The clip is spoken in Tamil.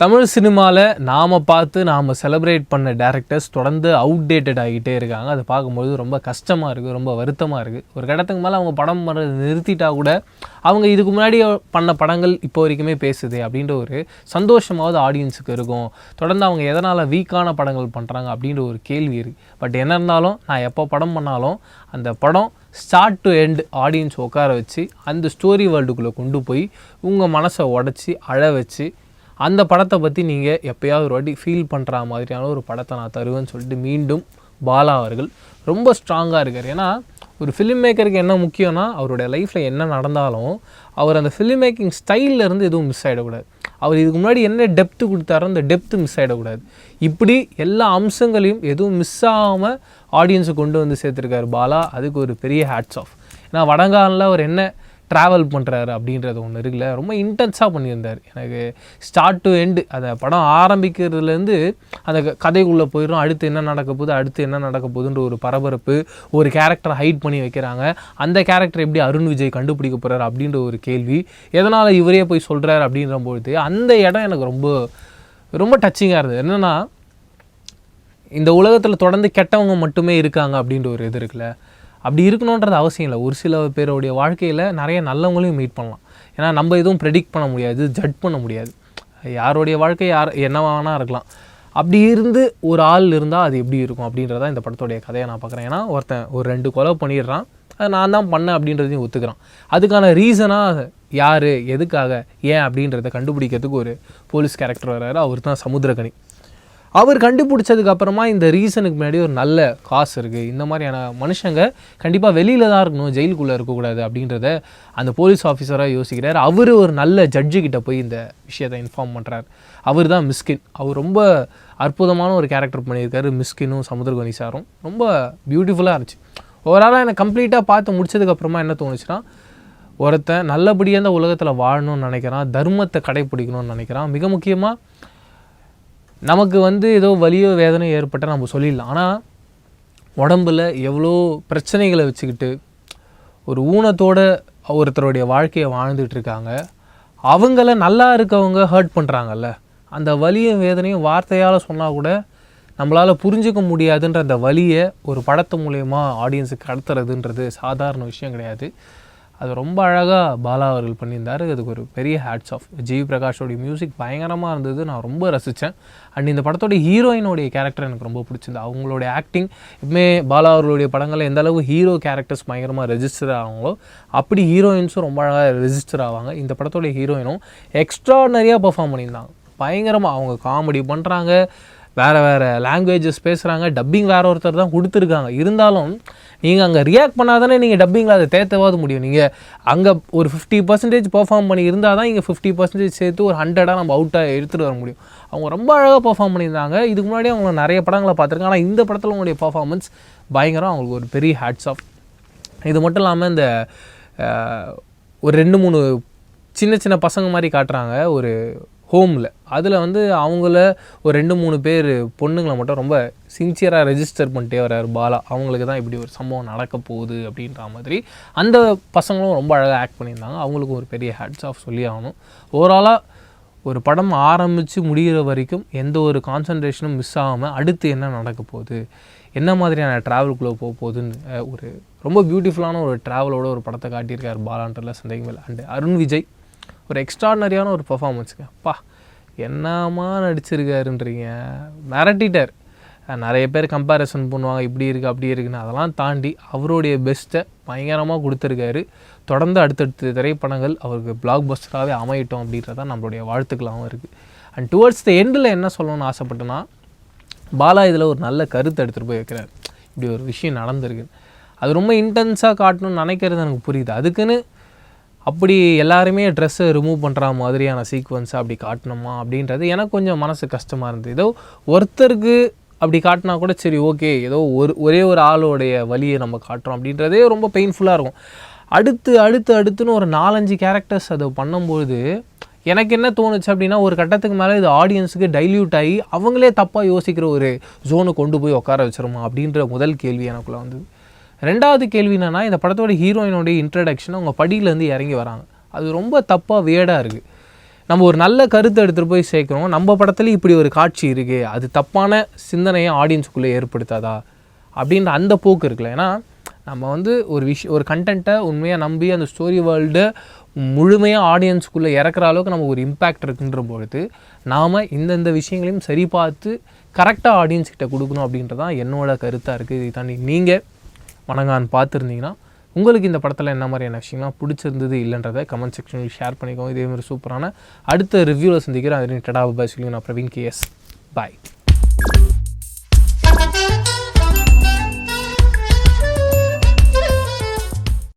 தமிழ் சினிமாவில் நாம் பார்த்து நாம் செலிப்ரேட் பண்ண டேரக்டர்ஸ் தொடர்ந்து அவுடேட்டட் ஆகிட்டே இருக்காங்க. அதை பார்க்கும்போது ரொம்ப கஷ்டமாக இருக்குது ரொம்ப வருத்தமாக இருக்குது ஒரு கடத்துக்கு மேலே அவங்க படம் பண்ணுறது நிறுத்திட்டா கூட அவங்க இதுக்கு முன்னாடி பண்ண படங்கள் இப்போ வரைக்குமே பேசுது அப்படின்ற ஒரு சந்தோஷமாவது ஆடியன்ஸுக்கு இருக்கும். தொடர்ந்து அவங்க எதனால் வீக்கான படங்கள் பண்ணுறாங்க அப்படின்ற ஒரு கேள்வி இருக்குது பட் என்ன இருந்தாலும் நான் எப்போ படம் பண்ணாலும் அந்த படம் ஸ்டார்ட் டு எண்ட் ஆடியன்ஸ் உட்கார வச்சு அந்த ஸ்டோரி வேர்ல்டுக்குள்ளே கொண்டு போய் உங்கள் மனசை உடச்சி அழ வச்சு அந்த படத்தை பற்றி நீங்கள் எப்போயாவது ஒரு வாட்டி ஃபீல் பண்ணுற மாதிரியான ஒரு படத்தை நான் தருவேன்னு சொல்லிட்டு மீண்டும் பாலா அவர்கள் ரொம்ப ஸ்ட்ராங்காக இருக்கார். ஏன்னா ஒரு ஃபிலிம் மேக்கருக்கு என்ன முக்கியம்னா அவருடைய லைஃப்பில் என்ன நடந்தாலும் அவர் அந்த ஃபிலிம் மேக்கிங் ஸ்டைலிருந்து எதுவும் மிஸ் ஆகிடக்கூடாது அவர் இதுக்கு முன்னாடி என்ன டெப்த்து கொடுத்தாரோ அந்த டெப்த்து மிஸ் ஆகிடக்கூடாது இப்படி எல்லா அம்சங்களையும் எதுவும் மிஸ் ஆகாமல் ஆடியன்ஸை கொண்டு வந்து சேர்த்துருக்காரு பாலா. அதுக்கு ஒரு பெரிய ஹேட்ஸ் ஆஃப் ஏன்னா வடங்காலில் அவர் என்ன ட்ராவல் பண்ணுறாரு அப்படின்றது ஒன்று இருக்குல்ல. ரொம்ப இன்டென்ஸாக பண்ணியிருந்தார். எனக்கு ஸ்டார்ட் டு எண்டு அந்த படம் ஆரம்பிக்கிறதுலேருந்து அந்த க- கதைக்குள்ளே போயிடும் அடுத்து என்ன நடக்க போகுது அடுத்து என்ன நடக்க போகுதுன்ற ஒரு பரபரப்பு ஒரு கேரக்டரை ஹைட் பண்ணி வைக்கிறாங்க. அந்த கேரக்டர் எப்படி அருண் விஜய் கண்டுபிடிக்க போகிறாரு அப்படின்ற ஒரு கேள்வி. எதனால் இவரே போய் சொல்கிறாரு அப்படின்ற பொழுது அந்த இடம் எனக்கு ரொம்ப ரொம்ப டச்சிங்காக இருந்தது. என்னென்னா இந்த உலகத்தில் தொடர்ந்து கெட்டவங்க மட்டுமே இருக்காங்க அப்படின்ற ஒரு இது இருக்குல்ல. அப்படி இருக்கணுன்றது அவசியம் இல்லை. ஒரு சில பேருடைய வாழ்க்கையில் நிறைய நல்லவங்களையும் மீட் பண்ணலாம். ஏன்னா நம்ம எதுவும் ப்ரெடிக்ட் பண்ண முடியாது ஜட் பண்ண முடியாது. யாருடைய வாழ்க்கை யார் என்னவானா இருக்கலாம். அப்படி இருந்து ஒரு ஆள் இருந்தால் அது எப்படி இருக்கும் அப்படின்றத இந்த படத்துடைய கதையை நான் பார்க்குறேன். ஏன்னா ஒருத்தன் ஒரு ரெண்டு கொலை பண்ணிடுறான். அதை நான் தான் பண்ணேன் அப்படின்றதையும் ஒத்துக்கிறான். அதுக்கான ரீசனாக யார் எதுக்காக ஏன் அப்படின்றத கண்டுபிடிக்கிறதுக்கு ஒரு போலீஸ் கேரக்டர் வர்றாரு. அவர் தான் சமுத்திரகனி அவர் கண்டுபிடிச்சதுக்கு அப்புறமா இந்த ரீசனுக்கு முன்னாடி ஒரு நல்ல காசு இருக்குது இந்த மாதிரியான மனுஷங்க கண்டிப்பாக வெளியில் தான் இருக்கணும் ஜெயிலுக்குள்ளே இருக்கக்கூடாது அப்படின்றத அந்த போலீஸ் ஆஃபீஸராக யோசிக்கிறார். அவர் ஒரு நல்ல ஜட்ஜு கிட்ட போய் இந்த விஷயத்தை இன்ஃபார்ம் பண்ணுறார் அவர் தான் மிஸ்கின். அவர் ரொம்ப அற்புதமான ஒரு கேரக்டர் பண்ணியிருக்காரு மிஸ்கினும் சமுத்திரகனி சாரும். ரொம்ப பியூட்டிஃபுல்லாக இருந்துச்சு. ஓவராலாக எனக்கு கம்ப்ளீட்டாக பார்த்து முடிச்சதுக்கப்புறமா என்ன தோணுச்சுன்னா ஒருத்தன் நல்லபடியாக இந்த உலகத்தில் வாழணும்னு நினைக்கிறான் தர்மத்தை கடைப்பிடிக்கணும்னு நினைக்கிறான். மிக முக்கியமாக நமக்கு வந்து ஏதோ வலியோ வேதனையோ ஏற்பட்டால் நம்ம சொல்லிடலாம். ஆனால் உடம்பில் எவ்வளோ பிரச்சனைகளை வச்சுக்கிட்டு ஒரு ஊனத்தோட ஒருத்தருடைய வாழ்க்கையை வாழ்ந்துட்டு இருக்காங்க அவங்கள நல்லா இருக்கவங்க ஹர்ட் பண்ணுறாங்கல்ல அந்த வலியும் வேதனையும் வார்த்தையால் சொன்னால் கூட நம்மளால் புரிஞ்சுக்க முடியாதுன்ற அந்த வலியை ஒரு படத்து மூலயமா ஆடியன்ஸுக்கு கடத்துறதுன்றது சாதாரண விஷயம் கிடையாது. அது ரொம்ப அழகாக பாலா அவர்கள் பண்ணியிருந்தார். அதுக்கு ஒரு பெரிய ஹேட்ஸ் ஆஃப் ஜிவி பிரகாஷோடைய மியூசிக் பயங்கரமாக இருந்தது. நான் ரொம்ப ரசித்தேன் அண்ட் இந்த படத்தோட ஹீரோயினுடைய கேரக்டர் எனக்கு ரொம்ப பிடிச்சிருந்தது. அவங்களுடைய ஆக்டிங் எப்பவுமே பாலா அவர்களுடைய படங்களில் எந்த அளவு ஹீரோ கேரக்டர்ஸ் பயங்கரமாக ரெஜிஸ்டர் ஆவாங்களோ அப்படி ஹீரோயின்ஸும் ரொம்ப அழகாக ரெஜிஸ்டர் ஆவாங்க. இந்த படத்தோடைய ஹீரோயினும் எக்ஸ்ட்ரானரியாக பர்ஃபார்ம் பண்ணியிருந்தாங்க. பயங்கரமாக அவங்க காமெடி பண்ணுறாங்க வேறு வேறு லாங்குவேஜஸ் பேசுகிறாங்க டப்பிங் வேறு ஒருத்தர் தான் கொடுத்துருக்காங்க. இருந்தாலும் நீங்கள் அங்கே ரியாக்ட் பண்ணாதானே நீங்கள் டப்பிங்கில் அதை தேத்தவாது முடியும். நீங்கள் அங்கே ஒரு ஃபிஃப்டி பர்சன்டேஜ் பர்ஃபார்ம் பண்ணி இருந்தால் தான் இங்கே ஃபிஃப்டி பர்சன்டேஜ் சேர்த்து ஒரு ஹண்ட்ரடாக நம்ம அவுட்டாக எடுத்துகிட்டு வர முடியும். அவங்க ரொம்ப அழகாக பர்ஃபார்ம் பண்ணியிருந்தாங்க. இதுக்கு முன்னாடி அவங்க நிறைய படங்களை பார்த்துருக்காங்க ஆனால் இந்த படத்தில் உங்களுடைய பர்ஃபார்மன்ஸ் பயங்கரம். அவங்களுக்கு ஒரு பெரிய ஹேட்ஸ் ஆஃப் இது மட்டும் இல்லாமல் இந்த ஒரு ரெண்டு மூணு சின்ன சின்ன பசங்க மாதிரி காட்டுறாங்க. ஒரு ஹோமில் அதில் வந்து அவங்கள ஒரு ரெண்டு மூணு பேர் பொண்ணுங்களை மட்டும் ரொம்ப சின்சியராக ரெஜிஸ்டர் பண்ணிட்டே வர்றாரு பாலா. அவங்களுக்கு தான் இப்படி ஒரு சம்பவம் நடக்க போகுது அப்படின்ற மாதிரி அந்த பசங்களும் ரொம்ப அழகாக ஆக்ட் பண்ணியிருந்தாங்க. அவங்களுக்கும் ஒரு பெரிய ஹேட்ஸ் ஆஃப் சொல்லி ஆகணும். ஓவராலாக ஒரு படம் ஆரம்பித்து முடிகிற வரைக்கும் எந்த ஒரு கான்சன்ட்ரேஷனும் மிஸ் ஆகாமல் அடுத்து என்ன நடக்க போகுது? என்ன மாதிரியான ட்ராவலுக்குள்ளே போக போகுதுன்னு ஒரு ரொம்ப பியூட்டிஃபுல்லான ஒரு ட்ராவலோட ஒரு படத்தை காட்டியிருக்கார் பாலான்றதுல சந்தேகம் இல்லை. அண்டு அருண் விஜய் ஒரு எக்ஸ்ட்ராடனரியான ஒரு பர்ஃபார்மன்ஸுங்க அப்பா என்னம்மா நடிச்சிருக்காருன்றீங்க? மிரட்டிட்டார். நிறைய பேர் கம்பேரிசன் பண்ணுவாங்க இப்படி இருக்குது அப்படி இருக்குன்னு. அதெல்லாம் தாண்டி அவருடைய பெஸ்ட்டை பயங்கரமாக கொடுத்துருக்காரு. தொடர்ந்து அடுத்தடுத்த திரைப்படங்கள் அவருக்கு பிளாக் பஸ்டராகவே அமையட்டும் அப்படின்றத நம்மளுடைய வாழ்த்துக்களாகவும் இருக்குது அண்ட் டுவர்ட்ஸ் த எண்டில் என்ன சொல்லணும்னு ஆசைப்பட்டேன்னா பாலா இதில் ஒரு நல்ல கருத்து எடுத்துகிட்டு போய் வைக்கிறார் இப்படி ஒரு விஷயம் நடந்திருக்கு. அது ரொம்ப இன்டென்ஸாக காட்டணும்னு நினைக்கிறது எனக்கு புரியுது. அதுக்குன்னு அப்படி எல்லாருமே ட்ரெஸ்ஸை ரிமூவ் பண்ணுற மாதிரியான சீக்வன்ஸ் அப்படி காட்டணுமா அப்படின்றது எனக்கு கொஞ்சம் மனசு கஷ்டமாக இருந்தது. ஏதோ ஒருத்தருக்கு அப்படி காட்டினா கூட சரி ஓகே ஏதோ ஒரு ஒரே ஒரு ஆளோடைய வலியை நம்ம காட்டுறோம் அப்படின்றதே ரொம்ப பெயின்ஃபுல்லாக இருக்கும். அடுத்து அடுத்து அடுத்துன்னு ஒரு நாலஞ்சு கேரக்டர்ஸ் அதை பண்ணும்போது எனக்கு என்ன தோணுச்சு அப்படின்னா ஒரு கட்டத்துக்கு மேலே இது ஆடியன்ஸுக்கு டைல்யூட் ஆகி அவங்களே தப்பாக யோசிக்கிற ஒரு ஜோனை கொண்டு போய் உட்கார வச்சிருமா அப்படின்ற முதல் கேள்வி எனக்குள்ளே வந்தது. ரெண்டாவது கேள்வி என்னென்னா இந்த படத்தோட ஹீரோயினோடைய இன்ட்ரடக்ஷன் அவங்க படியிலேருந்து இறங்கி வராங்க. அது ரொம்ப தப்பாக வேடாக இருக்குது நம்ம ஒரு நல்ல கருத்தை எடுத்துகிட்டு போய் சேர்க்குறோம். நம்ம படத்துலேயும் இப்படி ஒரு காட்சி இருக்குது அது தப்பான சிந்தனையை ஆடியன்ஸுக்குள்ளே ஏற்படுத்தாதா? அப்படின்ற அந்த போக்கு இருக்குல்ல. ஏன்னா நம்ம வந்து ஒரு விஷயம் ஒரு கண்டென்ட்டை உண்மையாக நம்பி அந்த ஸ்டோரி வேர்ல்டு முழுமையாக ஆடியன்ஸுக்குள்ளே இறக்குற அளவுக்கு நம்ம ஒரு இம்பேக்ட் இருக்குன்ற பொழுது நாம் இந்தந்த விஷயங்களையும் சரி பார்த்து கரெக்டாக ஆடியன்ஸ்கிட்ட கொடுக்கணும் அப்படின்றது தான் என்னோட கருத்தாக இருக்குது இது தாண்டி நீங்கள் வணங்கான்னு பார்த்துருந்தீங்கன்னா உங்களுக்கு இந்த படத்தில் என்ன மாதிரியான விஷயம்லாம் பிடிச்சிருந்தது இல்லைன்றதை கமெண்ட் செக்ஷனில் ஷேர் பண்ணிக்கோங்க. இதே மாதிரி சூப்பரான அடுத்த ரிவ்யூவில் சந்திக்கிறேன். அது டடா பாய் சொல்லி நான் பிரவீன் கேஎஸ் பாய்